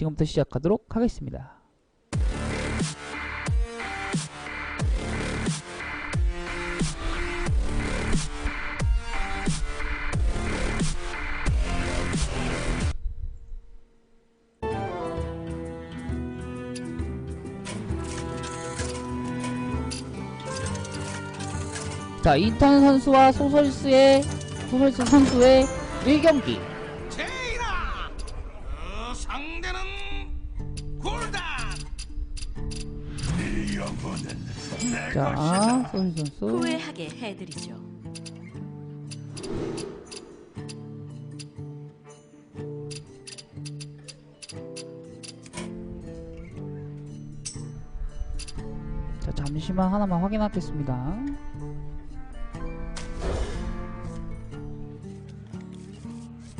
지금부터 시작하도록 하겠습니다. 자, 인턴 선수와 소설스의 소설스 선수의 1경기. 자, 소설스 선수. 후회하게 해드리죠. 자, 잠시만 하나만 확인하겠습니다.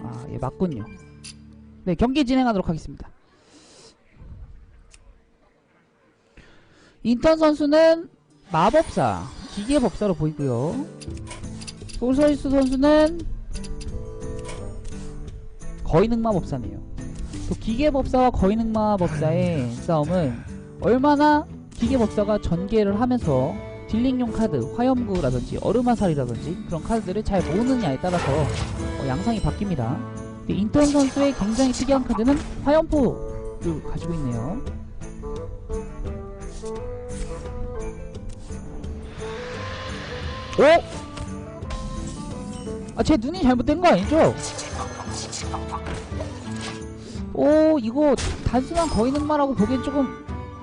아, 예, 맞군요. 네, 경기 진행하도록 하겠습니다. 인턴 선수는 마법사, 기계법사로 보이고요. 소설스 선수는 거인흑마법사네요. 또 기계법사와 거인흑마법사의 싸움은 얼마나 기계법사가 전개를 하면서 딜링용 카드, 화염구라든지 얼음화살이라든지 그런 카드들을 잘 모으느냐에 따라서 어, 양상이 바뀝니다. 인턴 선수의 굉장히 특이한 카드는 화염포를 가지고 있네요. 오! 아, 제 눈이 잘못된 거 아니죠? 오, 이거 단순한 거인흑마라고 보기엔 조금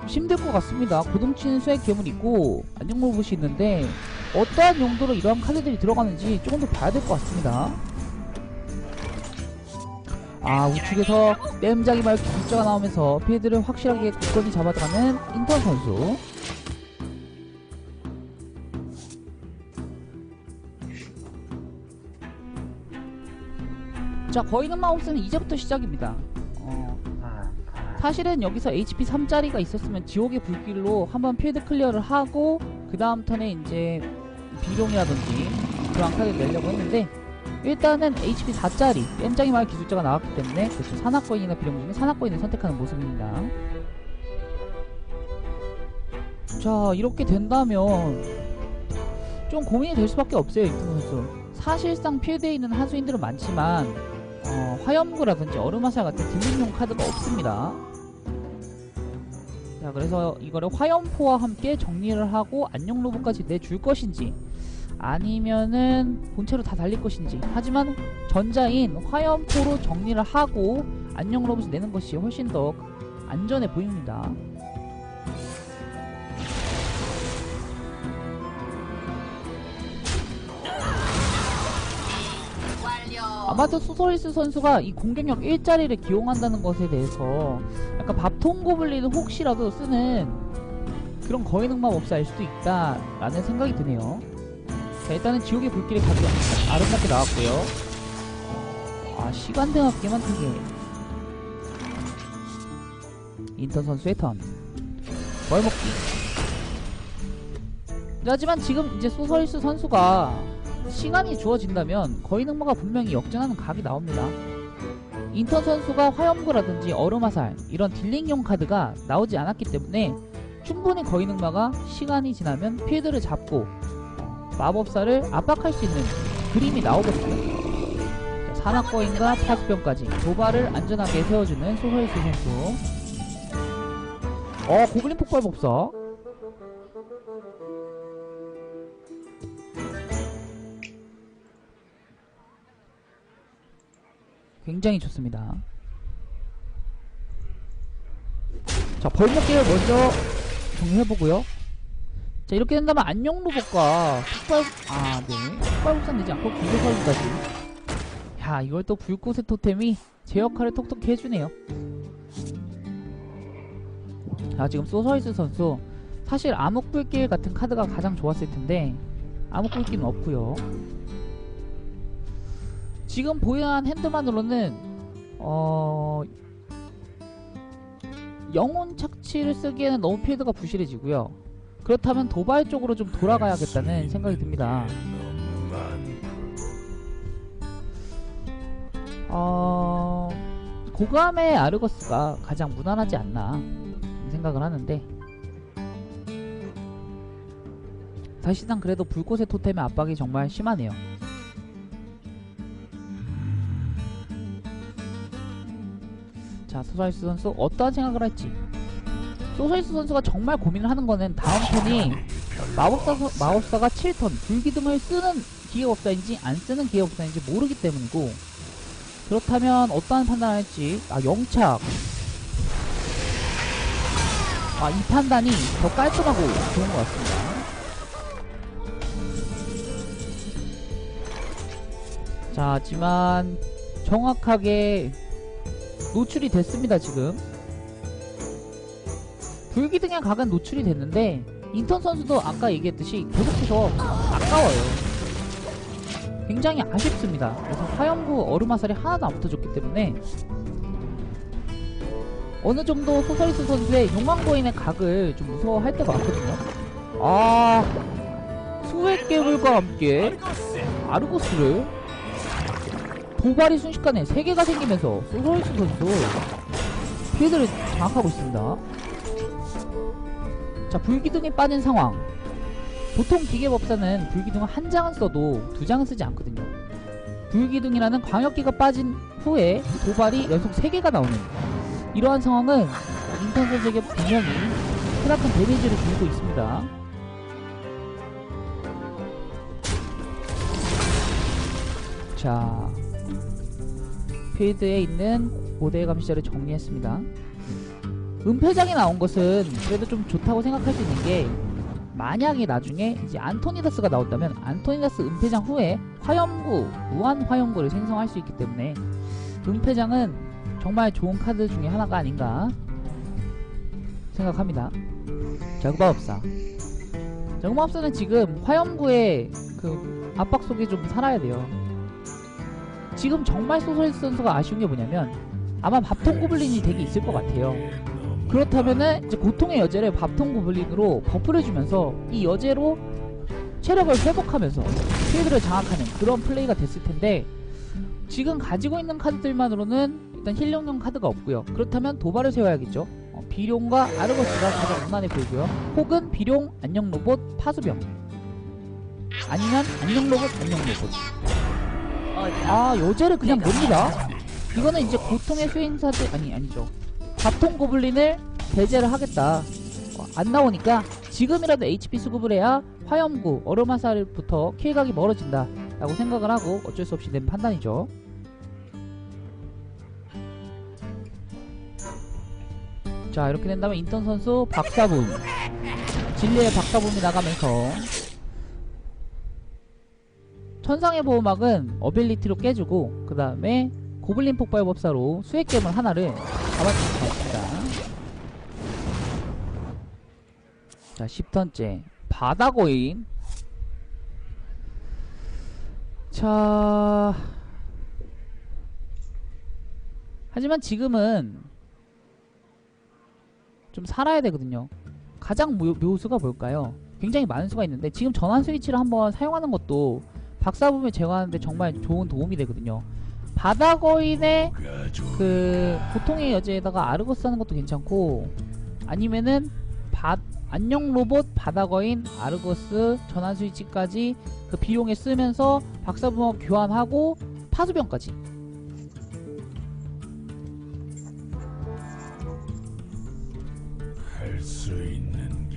힘들 것 같습니다. 고동치는 수액 괴물 있고 로봇이 있는데 어떠한 용도로 이러한 카드들이 들어가는지 조금 더 봐야 될 것 같습니다. 아 우측에서 땜장이 말 기술자가 나오면서 피해들을 확실하게 굳건히 잡아가는 인턴 선수. 자 거인은 마우스는 이제부터 시작입니다. 어, 사실은 여기서 HP 3짜리가 있었으면 지옥의 불길로 한번 필드 클리어를 하고 그 다음 턴에 이제 비룡이라든지 카드를 내려고 했는데 일단은 HP 4짜리 땜장이 말 기술자가 나왔기 때문에 그렇죠 산악거인이나 비룡 중에 산악거인을 선택하는 모습입니다. 자 이렇게 된다면 좀 고민이 될 수밖에 없어요 이승 선수. 사실상 필드에 있는 하수인들은 많지만 어, 화염구라든지 얼음화살 같은 딜링용 카드가 없습니다. 자, 그래서 이거를 화염포와 함께 정리를 하고 안녕 로봇까지 내줄 것인지 아니면은 본체로 다 달릴 것인지 하지만 전자인 화염포로 정리를 하고 안녕 로봇을 내는 것이 훨씬 더 안전해 보입니다. 아마도 소서리스 선수가 이 공격력 1짜리를 기용한다는 것에 대해서 약간 밥통 고블린을 혹시라도 쓰는 그런 거인흑마 법사일 수도 있다라는 생각이 드네요. 자 일단은 지옥의 불길이 가장 아름답게 나왔고요. 아 시간 등 합계만 크게 인턴 선수의 턴 벌먹기 하지만 지금 이제 소서리스 선수가 시간이 주어진다면 거인흑마가 분명히 역전하는 각이 나옵니다. 인턴 선수가 화염구라든지 얼음화살 이런 딜링용 카드가 나오지 않았기 때문에 충분히 거인흑마가 시간이 지나면 필드를 잡고 마법사를 압박할 수 있는 그림이. 자, 산악거인과 파수병까지 도발을 안전하게 세워주는 소설수 선수. 어 고블린 폭발 법사. 굉장히 좋습니다. 자, 벌목기를 먼저 정리해보고요. 자, 이렇게 된다면 안녕 로봇과 폭발, 아, 네. 폭발 복사 내지 않고 기계설까지. 야, 이걸 또 불꽃의 토템이 제 역할을 톡톡히 해주네요. 자, 지금 소서리스 선수. 사실 암흑불길 같은 카드가 가장 좋았을 텐데, 암흑불길은 없고요 지금 보유한 핸드만으로는 어 영혼 착취를 쓰기에는 너무 필드가 부실해지고요. 그렇다면 도발 쪽으로 좀 돌아가야겠다는 생각이 듭니다. 어 고감의 아르거스가 가장 무난하지 않나 생각을 하는데 사실상 그래도 불꽃의 토템의 압박이 정말 심하네요. 자 소사이스 선수 어떠한 생각을 할지. 소사이스 선수가 정말 고민을 하는 거는 다음 턴이 마법사, 서- 마법사가 7턴 불기둥을 쓰는 기계법사인지 안 쓰는 기계법사인지 모르기 때문이고 그렇다면 어떠한 판단을 할지. 아 영착. 아 이 판단이 더 깔끔하고 좋은 것 같습니다. 자 하지만 정확하게 노출이 됐습니다 지금. 불기둥의 각은 노출이 됐는데 인턴 선수도 아까 얘기했듯이 계속해서 아까워요. 굉장히 아쉽습니다. 그래서 화염구 얼음화살이 하나도 안 붙어줬기 때문에 어느 정도 소서리스 선수의 용왕거인의 각을 좀 무서워할 때가 많거든요. 아 수액 괴물과 함께 아르고스를 도발이 순식간에 3개가 생기면서 소서리스 선수 필드를 장악하고 있습니다. 자 불기둥이 빠진 상황. 보통 기계법사는 불기둥을 한 장은 써도 두 장은 쓰지 않거든요. 불기둥이라는 광역기가 빠진 후에 도발이 연속 3개가 나오는 이러한 상황은 인턴 선수에게 분명히 크나큰 데미지를 주고 있습니다. 자 필드에 있는 고대 감시자를 정리했습니다 은폐장이 나온 것은 그래도 좀 좋다고 생각할 수 있는 게 만약에 나중에 이제 안토니다스가 나온다면 안토니다스 은폐장 후에 화염구, 무한 화염구를 생성할 수 있기 때문에 은폐장은 정말 좋은 카드 중에 하나가 아닌가 생각합니다. 저그마법사 저그마법사는 지금 화염구의 그 압박 속에 좀 살아야 돼요. 지금 정말 소설스 선수가 아쉬운 게 뭐냐면 아마 밥통 고블린이 되게 있을 것 같아요. 그렇다면은 이제 고통의 여제를 밥통 고블린으로 버프를 주면서 이 여제로 체력을 회복하면서 필드를 장악하는 그런 플레이가 됐을 텐데 지금 가지고 있는 카드들만으로는 일단 힐용용 카드가 없고요. 그렇다면 도발을 세워야겠죠. 어, 비룡과 아르거스가 가장 무난해 보이고요. 혹은 비룡, 안녕 로봇, 파수병 아니면 안녕 로봇, 안녕 로봇 아 여제를 그냥 냅니다. 이거는 이제 고통의 수행사들 아니 아니죠. 밥통 고블린을 배제를 하겠다. 어, 안 나오니까 지금이라도 HP 수급을 해야 화염구, 얼음화살부터 킬각이 멀어진다. 라고 생각을 하고 어쩔 수 없이 낸 판단이죠. 자, 이렇게 된다면 인턴 선수 박사붐. 진리의 박사붐이 나가면서 천상의 보호막은 어빌리티로 깨주고 그 다음에 고블린 폭발 법사로 수액괴물 하나를 같습니다. 자, 10턴째. 바다 고인. 자. 하지만 지금은 좀 살아야 되거든요. 가장 묘, 묘수가 뭘까요? 굉장히 많은 수가 있는데 지금 전환 스위치를 한번 사용하는 것도 박사붐을 제거하는데 정말 좋은 도움이 되거든요. 바다거인의 그 보통의 여제에다가 아르고스 하는 것도 괜찮고 아니면은 바, 안녕 로봇 바다거인 아르고스 전환 스위치까지 그 비용에 쓰면서 박사부모 교환하고 파수병까지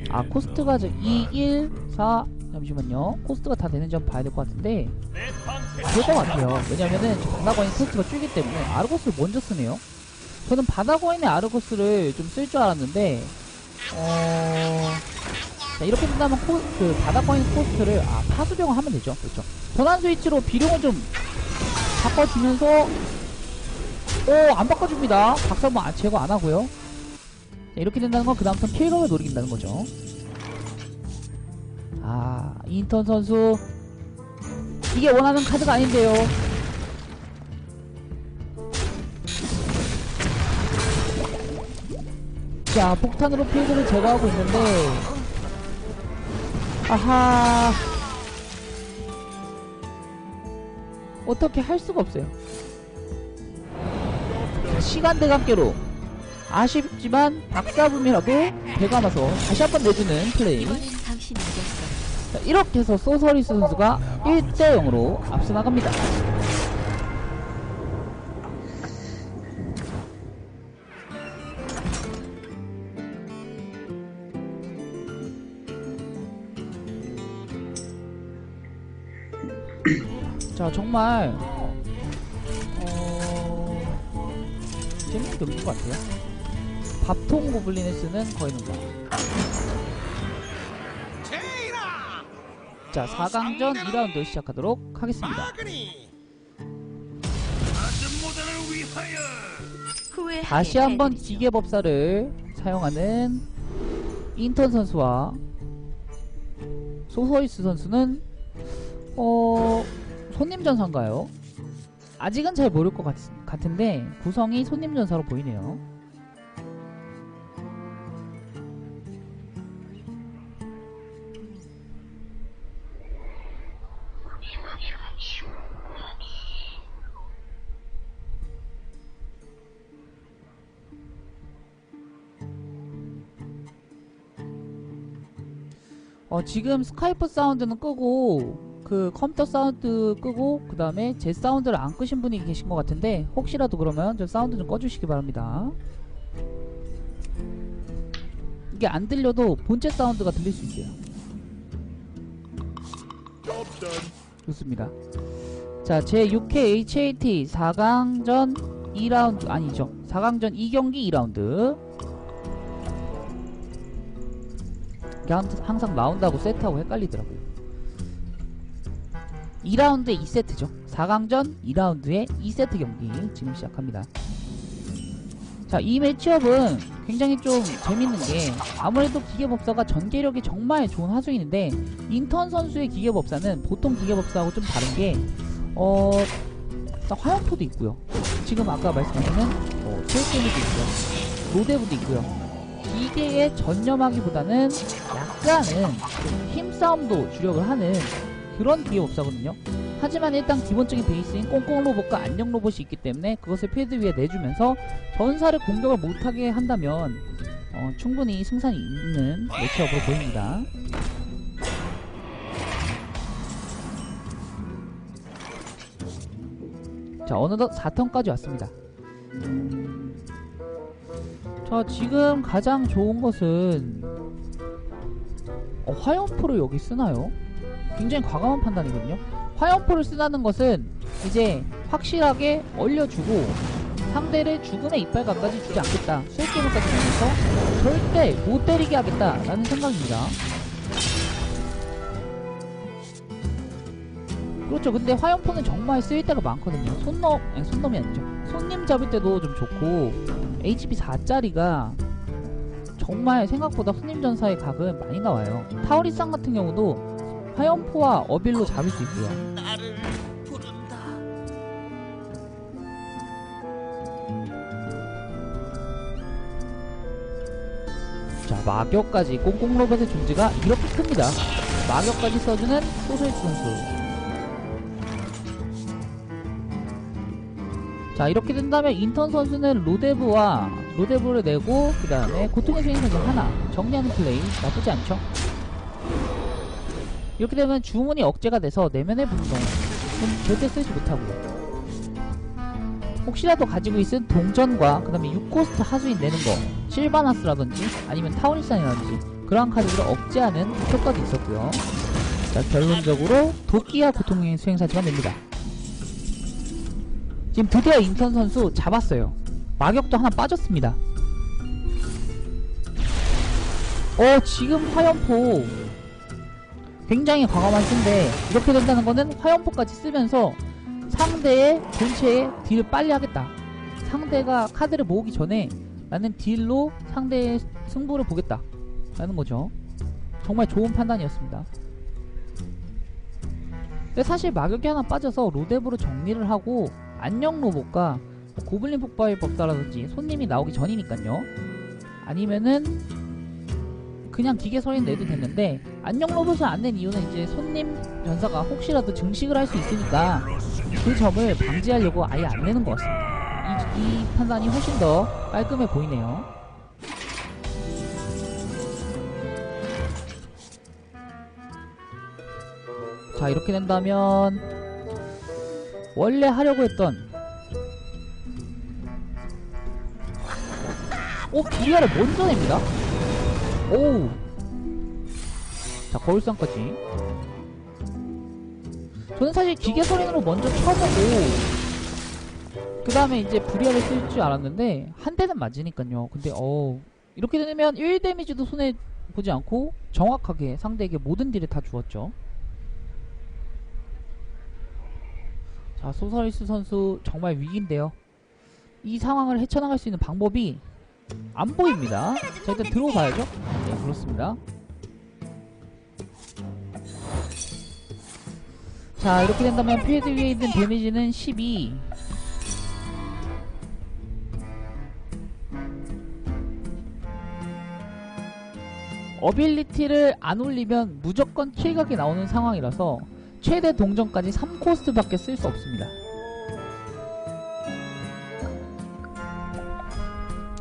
아 코스트가 저 2, 1, 4 잠시만요. 코스트가 다 되는지 한번 봐야 될 것 같은데. 그럴 것 같아요. 왜냐면은 저 바다거인 코스트가 줄기 때문에 아르고스를 먼저 쓰네요. 저는 바다거인의 아르고스를 좀 쓸 줄 알았는데 어... 자 이렇게 된다면 코, 그 바다거인 코스트를 아 파수병을 하면 되죠. 그렇죠. 전환 스위치로 비룡을 좀 바꿔주면서 오 안 바꿔줍니다. 박사모 안- 제거 안 하고요. 자, 이렇게 된다는 건 그 다음부터 킬각을 노리긴다는 거죠 아 인턴 선수. 이게 원하는 카드가 아닌데요. 자 폭탄으로 필드를 제거하고 있는데. 아하. 어떻게 할 수가 없어요. 시간대 함께로 아쉽지만 박사붐이라도 되감아서 다시 한번 내주는 플레이 자, 이렇게 해서 소서리스 선수가 1대 0으로 앞서 나갑니다. 자 정말 어... 재밌는 경기인 것 같아요. 밥통 고블린을 쓰는 거인인가. 자 4강전 2라운드 시작하도록 하겠습니다. 다시 한번. 기계법사를 사용하는 인턴 선수와 소서이스 선수는 어 손님 전사인가요? 아직은 잘 모를 것 같, 같은데 구성이 손님 전사로 보이네요. 어, 지금 스카이프 사운드는 끄고 그 컴퓨터 사운드 끄고 그 다음에 제 사운드를 안 끄신 분이 계신 것 같은데 혹시라도 그러면 저 사운드 좀 꺼주시기 바랍니다. 이게 안 들려도 본체 사운드가 들릴 수 있어요. 좋습니다. 자, 제 6회 HAT 4강전 2라운드 아니죠. 4강전 2경기 2라운드. 이게 항- 항상 나온다고 세트하고 헷갈리더라고요. 2라운드에 2세트죠. 4강전 2라운드에 2세트 경기 지금 시작합니다. 자, 이 매치업은 굉장히 좀 재밌는 게 아무래도 기계법사가 전개력이 정말 좋은 하수인인데 인턴 선수의 기계법사는 보통 기계법사하고 좀 다른 게 어, 화염포도 있고요. 지금 아까 말씀하신 어, 체육계도 있고요. 로데브도 있고요. 기계에 전념하기보다는 약간은 좀 힘싸움도 주력을 하는 그런 기계법사거든요. 하지만 일단 기본적인 베이스인 꽁꽁 로봇과 안녕 로봇이 있기 때문에 그것을 필드 위에 내주면서 전사를 공격을 못하게 한다면 어, 충분히 승산이 있는 매치업으로 보입니다. 자 어느덧 4턴까지 왔습니다. 자 지금 가장 좋은 것은 어, 화염포를 여기 쓰나요? 굉장히 과감한 판단이거든요. 화염포를 쓰다는 것은 이제 확실하게 얼려주고 상대를 죽음의 이빨각까지 주지 않겠다. 수액게임까지 주면서 절대 못 때리게 하겠다라는 생각입니다. 그렇죠. 근데 화염포는 정말 쓰일 때가 많거든요. 손넘, 아니, 손넘이 아니죠. 손님 잡을 때도 좀 좋고 HP 4짜리가 정말 생각보다 손님 전사의 각은 많이 나와요. 타오리상 같은 경우도 화염포와 어빌로 잡을 수 있고요. 자, 마격까지 꽁꽁 로봇의 존재가 이렇게 큽니다. 마격까지 써주는 소서이스 선수. 자, 이렇게 된다면 인턴 선수는 로데브와 로데브를 내고 그 다음에 고통의 수행선수 하나 정리하는 플레이 나쁘지 않죠? 이렇게 되면 주문이 억제가 돼서 내면의 분동은 절대 쓰지 못하고요. 혹시라도 가지고 있은 동전과 그 다음에 6코스트 하수인 내는 거 실바나스라든지 아니면 타오리산이라든지 그러한 카드들을 억제하는 효과도 있었고요. 자 결론적으로 도끼와 고통의 수행사지가 됩니다. 지금 드디어 인턴 선수 잡았어요. 마격도 하나 빠졌습니다. 어 지금 화염포 굉장히 과감한 수인데 이렇게 된다는 거는 화염포까지 쓰면서 상대의 본체에 딜을 빨리 하겠다. 상대가 카드를 모으기 전에 나는 딜로 상대의 승부를 보겠다. 라는 거죠. 정말 좋은 판단이었습니다. 근데 사실 마격이 하나 빠져서 로데브로 정리를 하고 안녕 로봇과 뭐 고블린 폭발 법사라든지 손님이 나오기 전이니까요. 아니면은 그냥 기계 서린 내도 됐는데 안녕 로봇을 안 낸 이유는 이제 손님 전사가 혹시라도 증식을 할 수 있으니까 그 점을 방지하려고 아예 안 내는 것 같습니다. 이 판단이 훨씬 더 깔끔해 보이네요. 자, 이렇게 된다면 원래 하려고 했던 오, 기아를 먼저 냅니다. 오우. 자, 거울상까지. 저는 사실 기계 소리으로 먼저 쳐보고 그 다음에 이제 불리아를 쓸 줄 알았는데 한 대는 맞으니까요. 근데 어 이렇게 되면 1 데미지도 손해 보지 않고 정확하게 상대에게 모든 딜을 다 주었죠. 자 소서리스 선수 정말 위기인데요. 이 상황을 헤쳐나갈 수 있는 방법이 안 보입니다. 자 일단 들어가야죠. 네 그렇습니다. 자 이렇게 된다면 필드 위에 있는 데미지는 12 어빌리티를 안 올리면 무조건 킬각이 나오는 상황이라서 최대 동전까지 3코스트밖에 쓸 수 없습니다.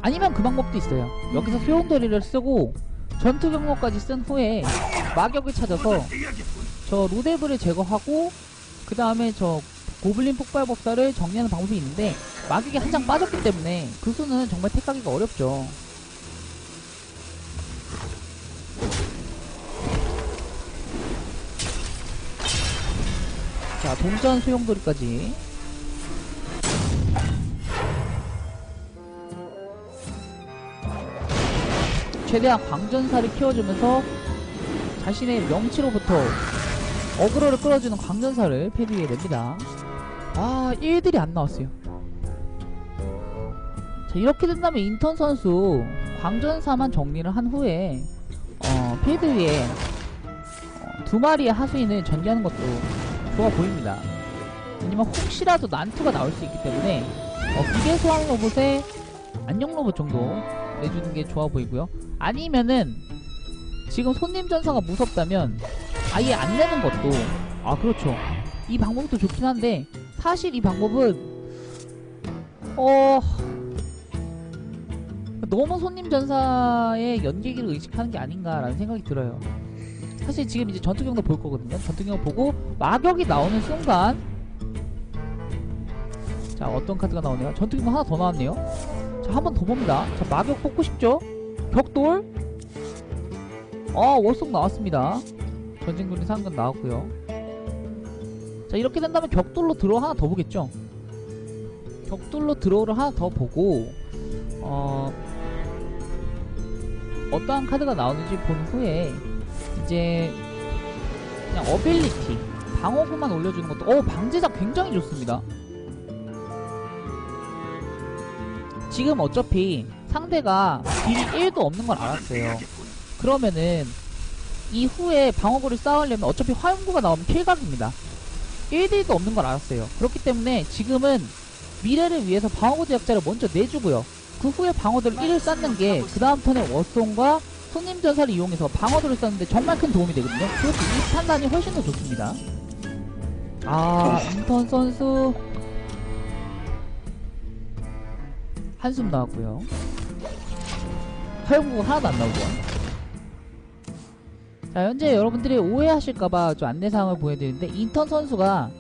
아니면 그 방법도 있어요. 여기서 소용돌이를 쓰고 전투 경로까지 쓴 후에 마격을 찾아서 저 로데브를 제거하고 그 다음에 저 고블린 폭발 법사를 정리하는 방법이 있는데 마격이 한 장 빠졌기 때문에 그 수는 정말 택하기가 어렵죠. 자, 동전 수용돌이까지. 최대한 광전사를 키워주면서 자신의 명치로부터 어그로를 끌어주는 광전사를 패드위에 냅니다. 아, 1들이 안 나왔어요. 자, 이렇게 된다면 인턴 선수 광전사만 정리를 한 후에 어, 필드 위에 어, 두 마리의 하수인을 전개하는 것도 좋아 보입니다. 왜냐면 혹시라도 난투가 나올 수 있기 때문에 어, 기계 소환 로봇에 안녕 로봇 정도 내주는 게 좋아 보이고요. 아니면은 지금 손님 전사가 무섭다면 아예 안 내는 것도 아 그렇죠. 이 방법도 좋긴 한데 사실 이 방법은 어 너무 손님 전사의 연계기를 의식하는 게 아닌가라는 생각이 들어요. 사실 지금 이제 전투 경로 볼 거거든요. 전투 경로 보고 마격이 나오는 순간 자 어떤 카드가 나오네요. 전투 경로 하나 더 나왔네요. 자 한 번 더 봅니다. 자 마격 뽑고 싶죠? 격돌 아 월속 나왔습니다. 전쟁군이 상근 나왔고요. 자 이렇게 된다면 격돌로 들어 하나 더 보겠죠? 격돌로 들어오를 하나 더 보고 어 어떠한 카드가 나오는지 본 후에 이제 그냥 어빌리티 방어구만 올려주는 것도 어 방제작 굉장히 좋습니다. 지금 어차피 상대가 딜이 1도 없는 걸 알았어요. 그러면은 이후에 방어구를 쌓으려면 어차피 화염구가 나오면 킬각입니다. 1딜도 없는 걸 알았어요. 그렇기 때문에 지금은 미래를 위해서 방어구 제약자를 먼저 내주고요. 그 후에 방어도를 1을 쌓는 게 그 다음 턴에 워송과 손님 전사를 이용해서 방어도를 쌓는데 정말 큰 도움이 되거든요. 그래서 이 판단이 훨씬 더 좋습니다. 아, 인턴 선수 한숨 나왔고요. 화용구가 하나도 안 나오고. 자, 현재 여러분들이 오해하실까봐 좀 안내사항을 보여드리는데 인턴 선수가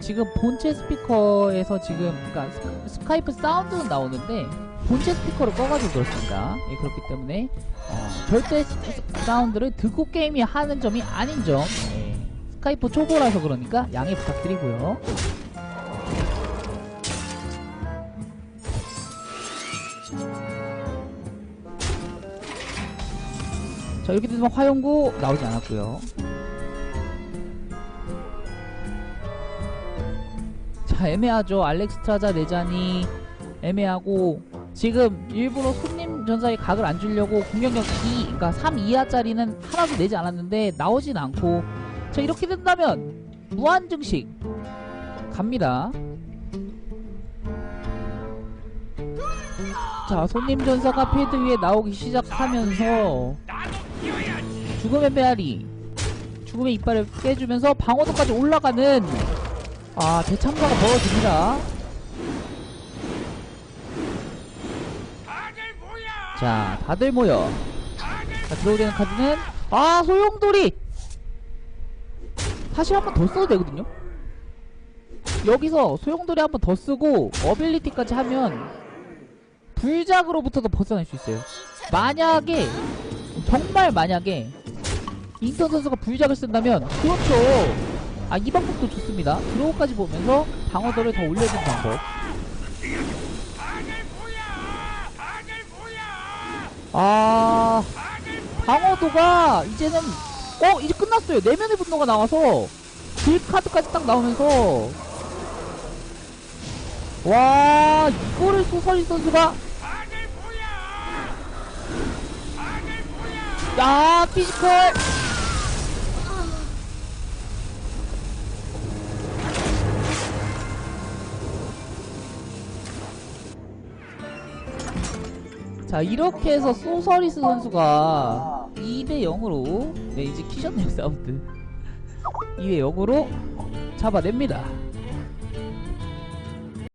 지금 본체 스피커에서 지금 그러니까 스- 스카이프 사운드는 나오는데 본체 스피커를 꺼가지고 그렇습니다. 예, 그렇기 때문에 어, 절대 사운드를 듣고 게임이 하는 점이 아닌 점 예, 스카이프 초보라서 그러니까 양해 부탁드리고요. 자 이렇게 되면 화용구 나오지 않았고요. 자 애매하죠. 알렉스트라자 네잔이 애매하고 지금 일부러 손님 전사의 각을 안 주려고 공격력 2, 그러니까 3 이하짜리는 하나도 내지 않았는데 나오진 않고 자 이렇게 된다면 무한 증식 갑니다. 자 손님 전사가 필드 위에 나오기 시작하면서 죽음의 메아리 죽음의 이빨을 깨주면서 방어도까지 올라가는 아 대참사가 벌어집니다. 자, 다들 모여. 자, 들어오되는 카드는, 아, 소용돌이! 사실 한 번 더 써도 되거든요? 여기서 소용돌이 한 번 더 쓰고, 어빌리티까지 하면, 불작으로부터도 벗어날 수 있어요. 만약에, 정말 만약에, 인턴 선수가 불작을 쓴다면, 그렇죠. 아, 이 방법도 좋습니다. 드로우까지 보면서, 방어도를 더 올려주는 방법. 아 방어도가 이제는 어 이제 끝났어요. 내면의 분노가 나와서 길 카드까지 딱 나오면서. 와 이거를 소설이 선수가. 야 피지컬 자 이렇게 해서 소서리스 선수가 2대 0으로 네 이제 키셨네요 사운드. 2대 0으로 잡아냅니다